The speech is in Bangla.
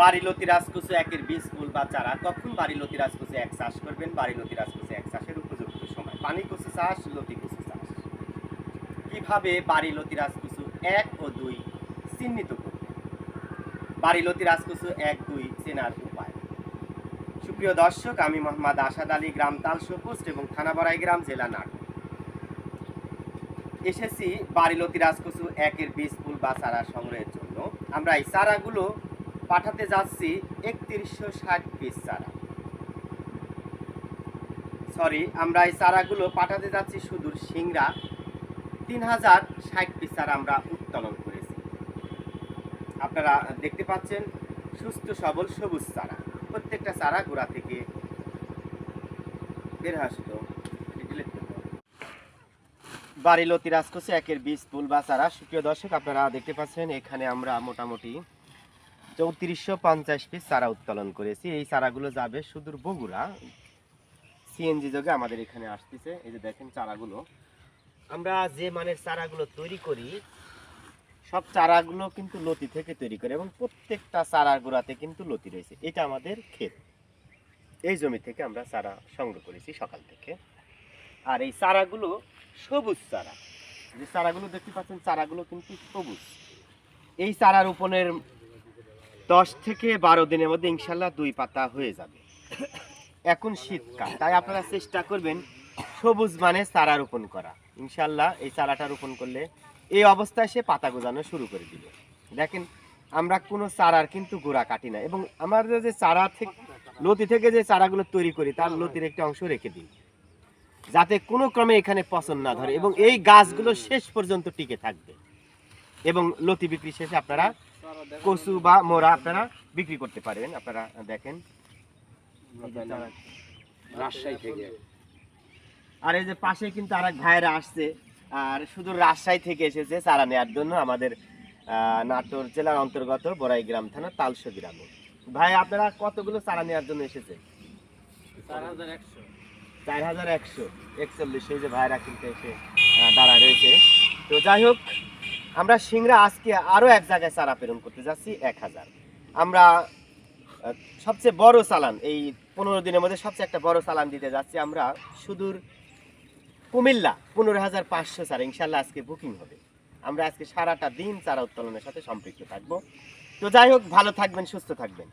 বাড়িলতি রাজকুচু একের বীজ ফুল বা চারা কখন বাড়িলতি রাজকুচু এক চাষ করবেন, বাড়িলতি এক চাষের উপযুক্ত সময়। পানি চাষ লতি কুচু চাষ বাড়িলতি এক ও দুই চিহ্নিত করবেন? বাড়িলতি রাজকুচু এক, দুই চেনার উপায়। সুপ্রিয় দর্শক, আমি মোহাম্মদ আসাদ আলী, গ্রাম তালসো পোস্ট এবং থানাবাড়াই গ্রাম, জেলা নাটক এসেছি বাড়িলতি রাজকুচু একের বীজ ফুল বা চারা সংগ্রহের জন্য। আমরা এই চারাগুলো পাঠাতে যাচ্ছি একত্রিশশো ষাট পিস চারা। সরি আমরা এই চারাগুলো পাঠাতে যাচ্ছি সুদূর সিংড়া। তিন হাজার ষাট পিস চারা আমরা উত্তোলন করেছি। আপনারা দেখতে পাচ্ছেন, সুস্থ, সবল, সবুজ চারা। প্রত্যেকটা চারা গোড়া থেকে বের আসতো বাড়ি লতি রাজকোষে একের বীজ, ফুল বা চারা। সুপ্রিয় দর্শক, আপনারা দেখতে পাচ্ছেন, এখানে আমরা মোটামুটি চৌত্রিশশো পঞ্চাশ পিস চারা উত্তোলন করেছি। এই চারাগুলো যাবে সুদূর বগুড়া। সিএনজি যোগে আমাদের এখানে আসতেছে। এই যে দেখেন চারাগুলো। আমরা যে মানের চারাগুলো তৈরি করি, সব চারাগুলো কিন্তু লতি থেকে তৈরি করি এবং প্রত্যেকটা চারার গোড়াতে কিন্তু লতি রয়েছে। এটা আমাদের ক্ষেত। এই জমি থেকে আমরা চারা সংগ্রহ করেছি সকাল থেকে। আর এই চারাগুলো সবুজ চারা। যে চারাগুলো দেখতে পাচ্ছেন, চারাগুলো কিন্তু সবুজ। এই চারা রোপণের দশ থেকে বারো দিনের মধ্যে ইনশাল্লাহ দুই পাতা হয়ে যাবে। এখন শীতকাল, তাই আপনারা চেষ্টা করবেন সবুজ মানে চারা রোপণ করা। ইনশাল্লাহ এই চারাটা রোপণ করলে এই অবস্থায় সে পাতা গোজানো শুরু করে দিবে। দেখেন, আমরা কোনো চারার কিন্তু গোড়া কাটি না এবং আমাদের যে চারা থেকে লতি থেকে যে চারাগুলো তৈরি করি, তার লতির একটা অংশ রেখে দিই। যাতে কোনো ক্রমে এখানে পছন্দ না ধরে এবং এই গাছগুলো শেষ পর্যন্ত টিকে থাকবে। এবং লতি বিক্রি শেষে আপনারা কচু বা মোরা আপনারা বিক্রি করতে পারবেন আপনারা দেখেন। রাজশাহী থেকে। আর এই যে পাশে কিন্তু আর এক ভাইরা আসছে আর শুধু রাজশাহী থেকে এসেছে চারা নেওয়ার জন্য আমাদের নাটোর জেলার অন্তর্গত বড়াই গ্রাম থানা তালসো গ্রামে। ভাই আপনারা কতগুলো চারা নেওয়ার জন্য এসেছে? চার হাজার একশো। চার হাজার একশো। একচল্লিশ এই যে ভাইরা কিন্তু এসে দাঁড়া রয়েছে। তো যাই হোক আমরা সিংরা আজকে আরও এক জায়গায় চারা প্রেরণ করতে যাচ্ছি, এক হাজার। আমরা সবচেয়ে বড় চালান, এই পনেরো দিনের মধ্যে সবচেয়ে একটা বড় চালান দিতে যাচ্ছি আমরা সুদূর কুমিল্লা, পনেরো হাজার পাঁচশো চারা। ইনশাল্লাহ আজকে বুকিং হবে। আমরা আজকে সারাটা দিন চারা উত্তোলনের সাথে সম্পৃক্ত থাকব। তো যাই হোক, ভালো থাকবেন, সুস্থ থাকবেন।